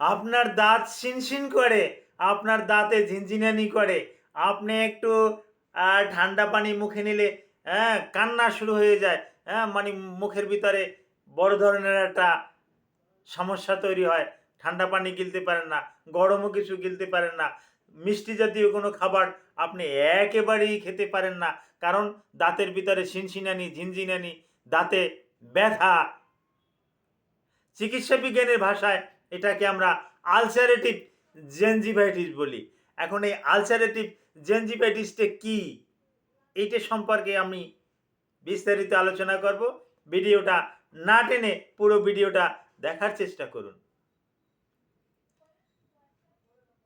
আপনার দাঁত শিনশিন করে, আপনার দাঁতে ঝিনঝিনানি করে। আপনি একটু ঠান্ডা পানি মুখে নিলে হ্যাঁ কান্না শুরু হয়ে যায়। হ্যাঁ মানে মুখের ভিতরে বড় ধরনের একটা সমস্যা তৈরি হয়। ঠান্ডা পানি গিলতে পারেন না, গরমও কিছু গিলতে পারেন না। মিষ্টি জাতীয় কোনো খাবার আপনি একেবারেই খেতে পারেন না। কারণ দাঁতের ভিতরে শিনশিনানি, ঝিনঝিনানি, দাঁতে ব্যথা। চিকিৎসা বিজ্ঞানের ভাষায় এটাকে আমরা আলসারেটিভ জেনজিভাইটিস বলি। এখন এই আলসারেটিভ জেনজিভাইটিসটা কি? এইটা সম্পর্কে আমি বিস্তারিত আলোচনা করব। ভিডিওটা না টেনে পুরো ভিডিওটা দেখার চেষ্টা করুন।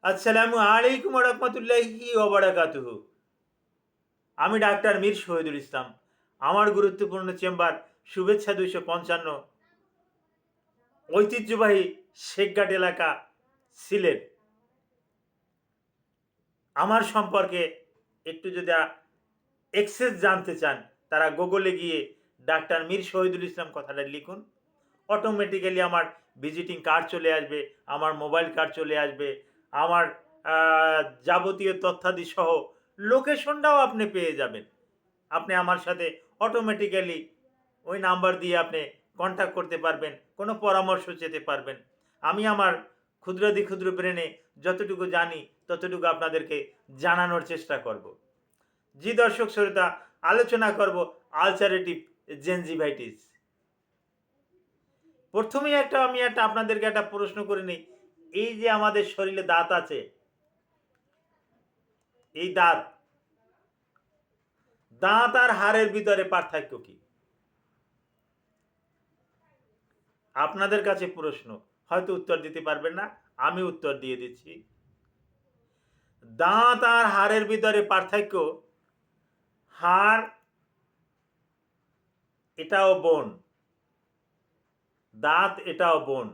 আসসালামু আলাইকুম রহমতুল্লাহি ওবরাকাতুহু আমি ডাক্তার মীর শহীদুল ইসলাম। আমার গুরুত্বপূর্ণ চেম্বার শুভেচ্ছা দুইশো পঞ্চান্ন। ঐতিহ্যবাহী শেখঘাট এলাকা, সিলেট। আমার সম্পর্কে একটু যদি এক্সেস জানতে চান, তারা গুগলে গিয়ে ডাক্তার মীর শহীদুল ইসলাম কথাটা লিখুন। অটোমেটিক্যালি আমার ভিজিটিং কার্ড চলে আসবে, আমার মোবাইল কার্ড চলে আসবে, আমার যাবতীয় তথ্যাদি সহ লোকেশনটাও আপনি পেয়ে যাবেন। আপনি আমার সাথে অটোমেটিক্যালি ওই নাম্বার দিয়ে আপনি কন্ট্যাক্ট করতে পারবেন, কোনো পরামর্শ চেতে পারবেন। আমি আমার ক্ষুদ্রাদি ক্ষুদ্র ব্রেনে যতটুকু জানি, ততটুকু আপনাদেরকে জানানোর চেষ্টা করব। জি দর্শক শ্রোতা, আলোচনা করব আলসারেটিভ জেনজিভাইটিস প্রথমেই একটা, আমি একটা আপনাদেরকে একটা প্রশ্ন করে নিই। এই যে আমাদের শরীরে দাঁত আছে, এই দাঁত দাঁত আর হাড়ের ভিতরে পার্থক্য কি? আপনাদের কাছে প্রশ্ন। হয়তো উত্তর দিতে পারবেন না, আমি উত্তর দিয়ে দিচ্ছি। দাঁত আর হাড়ের ভিতরে পার্থক্য, হাড়, এটাও বোন, দাঁত এটাও বোন,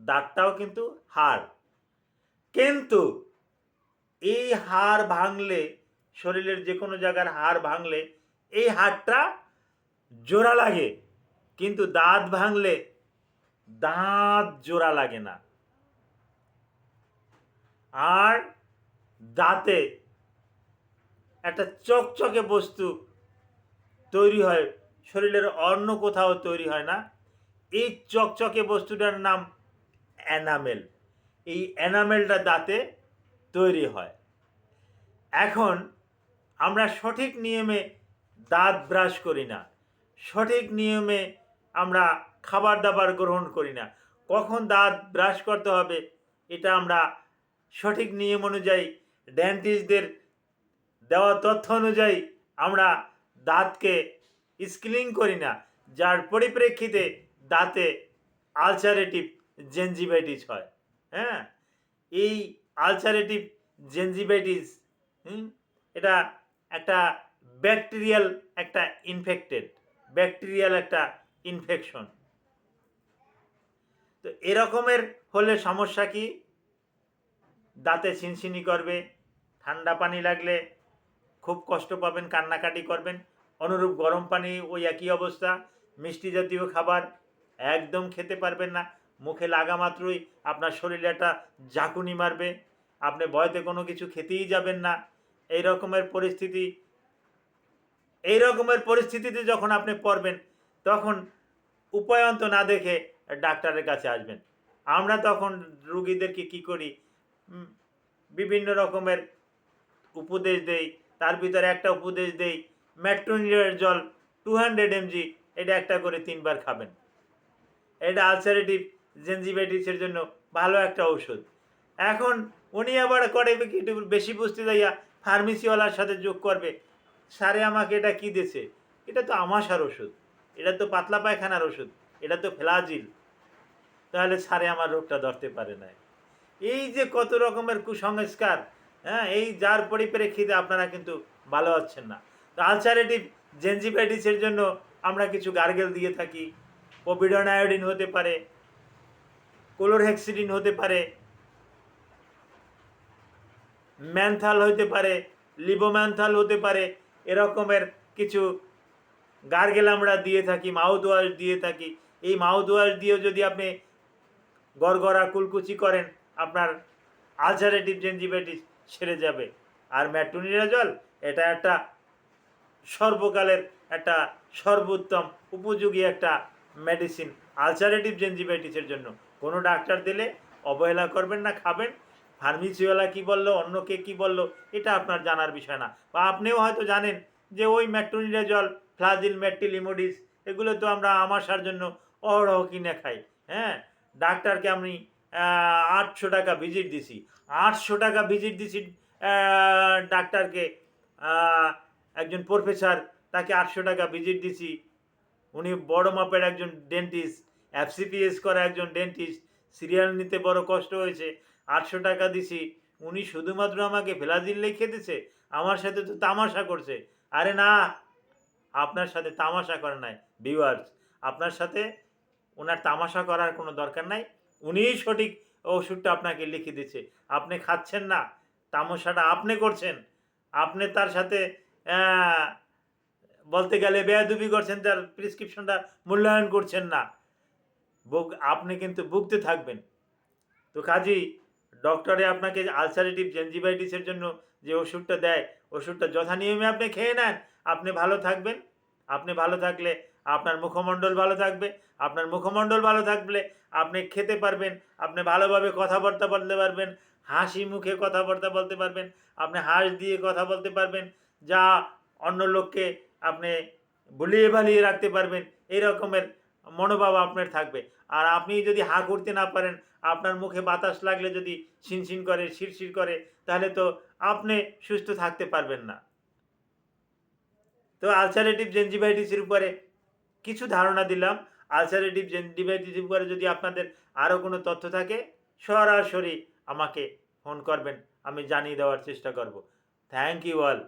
দাঁতটাও কিন্তু হাড়। কিন্তু এই হাড় ভাঙলে, শরীরের যে কোনো জায়গার হাড় ভাঙলে, এই হাড়টা জোড়া লাগে। কিন্তু দাঁত ভাঙলে দাঁত জোড়া লাগে না। আর দাঁতে একটা চকচকে বস্তু তৈরি হয়, শরীরের অন্য কোথাও তৈরি হয় না। এই চকচকে বস্তুটার নাম অ্যানামেল এই অ্যানামেলটা দাঁতে তৈরি হয়। এখন আমরা সঠিক নিয়মে দাঁত ব্রাশ করি না। সঠিক নিয়মে আমরা খাবার দাবার গ্রহণ করি না। কখন দাঁত ব্রাশ করতে হবে, এটা আমরা সঠিক নিয়ম অনুযায়ী ডেন্টিস্টদের দেওয়া তথ্য অনুযায়ী আমরা দাঁতকে স্কিলিং করি না। যার পরিপ্রেক্ষিতে দাঁতে আলসারেটিভ জেনজিভাইটিস হয়। হ্যাঁ? এই আলসারেটিভ জেনজিভাইটিস হুম? এটা একটা ব্যাকটেরিয়াল একটা ইনফেক্টেড ব্যাকটেরিয়াল একটা ইনফেকশন তো এরকমের হলে সমস্যা কি? দাঁতে ছিনছিনি করবে, ঠান্ডা পানি লাগলে খুব কষ্ট পাবেন, কান্নাকাটি করবেন। অনুরূপ গরম পানি ওই একই অবস্থা, মিষ্টি জাতীয় খাবার একদম খেতে পারবেন না। মুখে লাগা মাত্রই আপনার শরীরে একটা ঝাঁকুনি মারবে। আপনি ভয়তে কোনো কিছু খেতেই যাবেন না। এই রকমের পরিস্থিতি এই রকমের পরিস্থিতিতে যখন আপনি পড়বেন, তখন উপায়ন্ত না দেখে ডাক্তারের কাছে আসবেন। আমরা তখন রুগীদেরকে কি করি? বিভিন্ন রকমের উপদেশ দেই। তার ভিতরে একটা উপদেশ দেই ম্যাট্রোনিয়ার জল টু হান্ড্রেড এমজি এটা একটা করে তিনবার খাবেন। এটা আলসারেটিভ জেনজিভাইটিসের জন্য ভালো একটা ঔষধ। এখন উনি আবার করে একটু বেশি বুঝতে যাইয়া ফার্মেসিওয়ালার সাথে যোগ করবে। স্যারে আমাকে এটা কি দিয়েছে? এটা তো আমাশার ওষুধ এটা তো পাতলা পায়খানার ওষুধ এটা তো ফ্লাজিল। তাহলে সারে আমার রোগটা ধরতে পারে না এই যে কত রকমের কুসংস্কার হ্যাঁ এই যার পরিপ্রেক্ষিতে আপনারা কিন্তু ভালো হচ্ছেন না। তো আলসারেটিভ জেনজিভাইটিসের জন্য আমরা কিছু গার্গেল দিয়ে থাকি। কোভিডন আয়োডিন হতে পারে কোলোরহেক্সিডিন হতে পারে ম্যানথাল হতে পারে লিবোম্যান্থাল হতে পারে, এরকমের কিছু গার্গেল আমরা দিয়ে থাকি মাউথ ওয়াশ দিয়ে থাকি। এই মাউথ ওয়াশ দিয়েও যদি আপনি গড়গড়া কুলকুচি করেন, আপনার আলসারেটিভ জেঞ্জিভাইটিস সেরে যাবে। আর ম্যাটুনিরাজল এটা একটা সর্বকালের একটা সর্বোত্তম উপযোগী একটা মেডিসিন আলসারেটিভ জেঞ্জিভাইটিসের জন্য। কোনো ডাক্তার দিলে অবহেলা করবেন না, খাবেন। ফার্মেসিওয়ালা কি বলল, অন্য কে কী বলল, এটা আপনার জানার বিষয় না। বা আপনিও হয়তো জানেন যে ওই ম্যাট্রোনিডাজল ফ্লাজিল ম্যাট্টিল ইমোডিস, এগুলো তো আমরা আমাশার জন্য অহরহ কিনে খাই হ্যাঁ? ডাক্তারকে আমি আটশো টাকা ভিজিট দিছি। আটশো টাকা ভিজিট দিছি ডাক্তারকে একজন প্রফেসর তাকে আটশো টাকা ভিজিট দিছি। উনি বড় মাপের একজন ডেন্টিস্ট এফসিপিএস করা একজন ডেন্টিস্ট সিরিয়াল নিতে বড় কষ্ট হয়েছে। আটশো টাকা দিছি। উনি শুধুমাত্র আমাকে ফেলাজিল লিখে দিছে, আমার সাথে তো তামাশা করছে। আরে না, আপনার সাথে তামাশা করে নাই ভিউয়ার্স আপনার সাথে ওনার তামাশা করার কোনো দরকার নাই। উনিই সঠিক ওষুধটা আপনাকে লিখে দিচ্ছে। আপনি খাচ্ছেন না, তামাশাটা আপনি করছেন। আপনি তার সাথে বলতে গেলে বেয়াদুবি করছেন, তার প্রেসক্রিপশনটা মূল্যায়ন করছেন না। আপনি কিন্তু ভুগতে থাকবেন। তো কাজেই ডক্টরে আপনাকে আলসারেটিভ জেঞ্জিভাইটিসের জন্য যে ওষুধটা দেয় ওষুধটা যথানিয়মে আপনি খেয়ে নেন। আপনি ভালো থাকবেন। আপনি ভালো থাকলে আপনার মুখমণ্ডল ভালো থাকবে, আপনার মুখমণ্ডল ভালো থাকলে আপনি খেতে পারবেন, আপনি ভালোভাবে কথাবার্তা বলতে পারবেন, হাসি মুখে কথাবার্তা বলতে পারবেন, আপনি হাস দিয়ে কথা বলতে পারবেন, যা অন্য লোককে আপনি ভুলিয়ে ভালিয়ে রাখতে পারবেন এই রকমের মনোভাব আপনার থাকবে। আর আপনি যদি হা করতে না পারেন, আপনার মুখে বাতাস লাগলে যদি শিনশিন করে, শিরশির করে, তাহলে তো আপনি সুস্থ থাকতে পারবেন না। তো আলসারেটিভ জেঞ্জিভাইটিসের উপরে কিছু ধারণা দিলাম। আলসারেটিভ ডিভাইটিভ করে যদি আপনাদের আরও কোনো তথ্য থাকে, সরাসরি আমাকে ফোন করবেন, আমি জানিয়ে দেওয়ার চেষ্টা করব। Thank you all